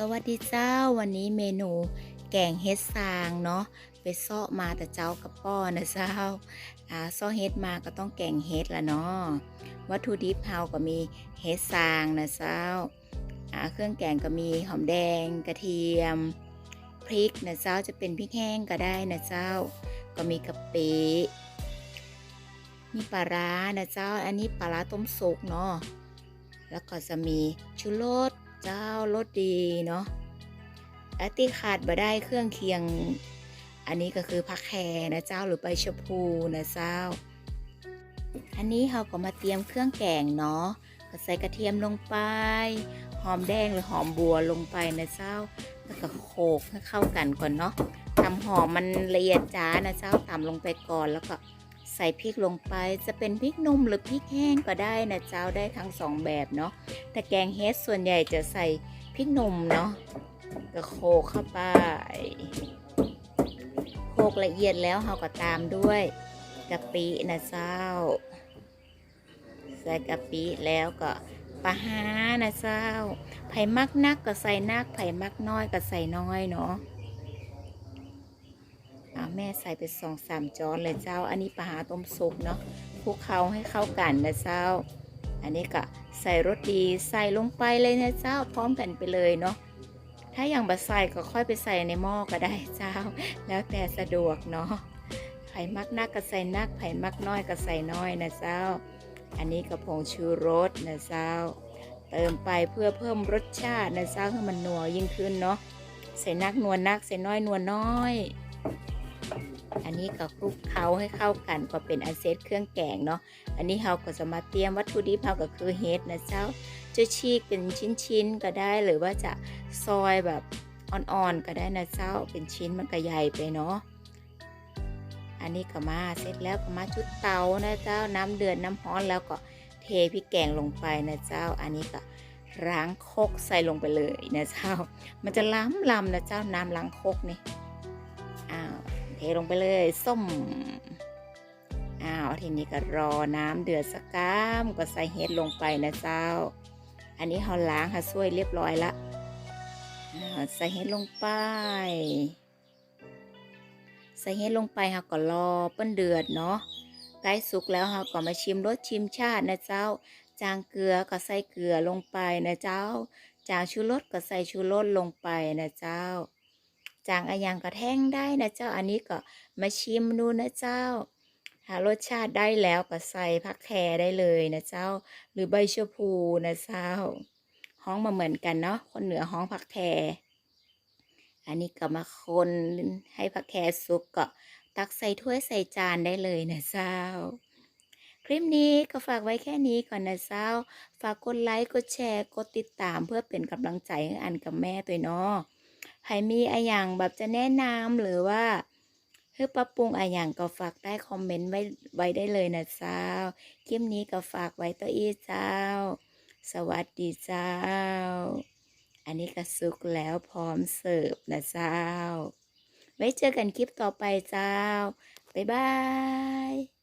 สวัสดีเจ้าวันนี้เมนูแกงเฮ็ดซางเนาะไปซาะมาแต่เจ้ากับป้อนะเจ้าอ่าซาะเฮ็ดมาก็ต้องแกงเฮ็ดละเนาะวัตถุดิบเฮาก็มีเฮ็ดซางนะเจ้าอ่าเครื่องแกงก็มีหอมแดงกระเทียมพริกนะเจ้าจะเป็นพริกแห้งก็ได้นะเจ้า ก็มีกะปิมีปลาร้านะเจ้า อันนี้ปลาร้าต้มสุกเนาะแล้วก็จะมีชูรส เจ้ารสดีเนาะและที่ขาดบ่ได้เครื่องเคียง อันนี้ก็คือผักแครนะเจ้าหรือใบชะพูนะเจ้า อันนี้เราก็มาเตรียมเครื่องแกงเนาะก็ใส่กระเทียมลงไป หอมแดงหรือหอมบัวลงไปนะเจ้า แล้วก็โขลกให้เข้ากันก่อนเนาะทำหอมมันละเอียดจ้านะเจ้าตำลงไปก่อนแล้วก็ ใส่พริกลงไปจะเป็นพริกนุ่มหรือพริกแห้งก็ได้นะเจ้าได้ทั้งสองแบบเนาะแต่แกงเฮดส่วนใหญ่จะใส่พริกนุ่มเนาะก็โขลกเข้าไปโขลกละเอียดแล้วเราก็ตามด้วยกะปินะเจ้า ใส่กะปิแล้วก็ปลาฮานะเจ้า ไผ่มักนักก็ใส่นักไผ่มักน้อยก็ใส่น้อยเนาะ อาแม่ใส่ไปสองสามจอนเลยเจ้า อันนี้ปลาหาต้มสุกเนาะคลุกเคล้าให้เข้ากันนะเจ้า อันนี้ก็ใส่รสดีใส่ลงไปเลยนะเจ้า พร้อมกันไปเลยเนาะถ้าอย่างบะใส่ก็ค่อยไปใส่ในหม้อก็ได้เจ้า แล้วแต่สะดวกเนาะไผ่มักนักก็ใส่นักไผ่มักน้อยก็ใส่น้อยนะเจ้า อันนี้ก็ผงชูรสนะเจ้า เติมไปเพื่อเพิ่มรสชาตินะเจ้าให้มันนัวยิ่งขึ้นเนาะใส่นักนัวนักใส่น้อยนัวน้อย อันนี้ก็คลุกเคล้าให้เข้ากันก็เป็นอันเซตเครื่องแกงเนาะ อันนี้เราก็จะมาเตรียมวัตถุดิบเราก็คือเฮ็ดนะเจ้า จะฉีกเป็นชิ้นๆก็ได้หรือว่าจะซอยแบบอ่อนๆก็ได้นะเจ้า เป็นชิ้นมันก็ใหญ่ไปเนาะ อันนี้ก็มาเสร็จแล้วก็มาชุดเตานะเจ้า น้ำเดือดน้ำร้อนแล้วก็เทพริกแกงลงไปนะเจ้า อันนี้ก็ล้างโคกใส่ลงไปเลยนะเจ้า มันจะล้ำลำนะเจ้าน้ำล้างโคกนี่ เทลงไปเลยส้ม อ้าวทีนี้ก็รอน้ำเดือดสักก้ามก็ใส่เห็ดลงไปนะเจ้า อันนี้เขาล้างค่ะช่วยเรียบร้อยละใส่เห็ดลงไป ใส่เห็ดลงไปค่ะก็รอเปิ้นเดือดเนาะใกล้สุกแล้วเราก็มาชิมรสชิมชาตินะเจ้า จางเกลือก็ใส่เกลือลงไปนะเจ้า จางชูรสก็ใส่ชูรสลงไปนะเจ้า จางอะยังก็แท่งได้นะเจ้าอันนี้ก็มาชิมดูนะเจ้าถ้ารสชาติได้แล้วก็ใส่ผักแครได้เลยนะเจ้า หรือใบชะพูนะเจ้าห้องมาเหมือนกันเนาะคนเหนือห้องผักแครอันนี้ก็มาคนให้ผักแครสุกก็ตักใส่ถ้วยใส่จานได้เลยนะเจ้า คลิปนี้ก็ฝากไว้แค่นี้ก่อนนะเจ้า ฝากกดไลค์กดแชร์กดติดตามเพื่อเป็นกำลังใจให้อันกับแม่ตัวเนาะ ใครมีอะไรอย่างแบบจะแนะนำหรือว่าเพื่อปรับปรุงอะไรอย่างก็ฝากได้คอมเมนต์ไว้ไว้ได้เลยนะเจ้า คลิปนี้ก็ฝากไว้ตัวอีเจ้า สวัสดีเจ้า อันนี้ก็สุกแล้วพร้อมเสิร์ฟนะเจ้า ไว้เจอกันคลิปต่อไปเจ้า บ๊ายบาย